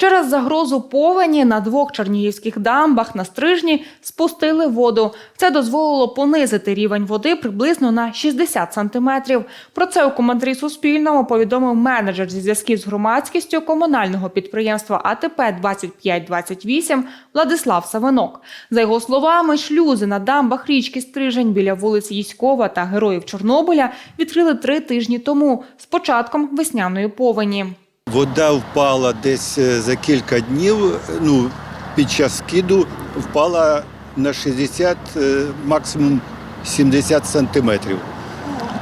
Через загрозу повені на двох чернігівських дамбах на стрижні спустили воду. Це дозволило понизити рівень води приблизно на 60 сантиметрів. Про це у коментарі Суспільному повідомив менеджер зі зв'язків з громадськістю комунального підприємства АТП 2528 Владислав Савинок. За його словами, шлюзи на дамбах річки Стрижень біля вулиць Їськова та Героїв Чорнобиля відкрили три тижні тому з початком весняної повені. Вода впала десь е, за кілька днів. е, Ну, під час скиду впала на 60, е, максимум 70 сантиметрів.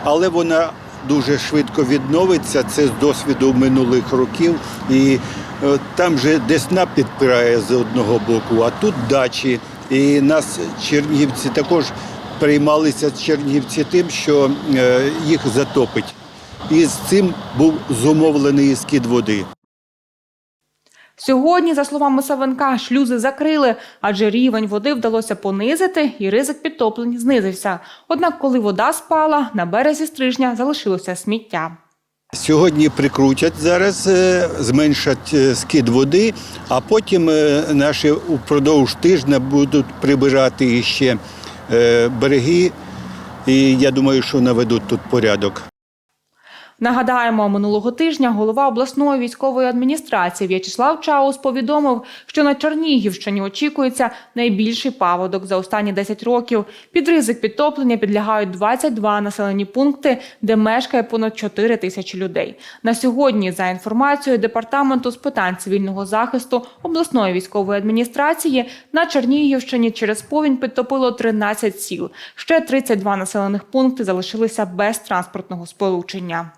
Але вона дуже швидко відновиться. Це з досвіду минулих років. І там вже Десна підпирає з одного боку, а тут дачі. І нас чернігівці також приймалися чернігівці тим, що їх затопить. І з цим був зумовлений скид води. Сьогодні, за словами Савенка, шлюзи закрили, адже рівень води вдалося понизити і ризик підтоплень знизився. Однак, коли вода спала, на березі стрижня залишилося сміття. Сьогодні прикрутять зараз, е, зменшать е, скид води, а потім е, наші упродовж тижня будуть прибирати ще береги. І я думаю, що наведуть тут порядок. Нагадаємо, минулого тижня голова обласної військової адміністрації В'ячеслав Чаус повідомив, що на Чернігівщині очікується найбільший паводок за останні 10 років. Під ризик підтоплення підлягають 22 населені пункти, де мешкає понад 4 тисячі людей. На сьогодні, за інформацією департаменту з питань цивільного захисту обласної військової адміністрації, на Чернігівщині через повінь підтопило 13 сіл. Ще 32 населених пункти залишилися без транспортного сполучення.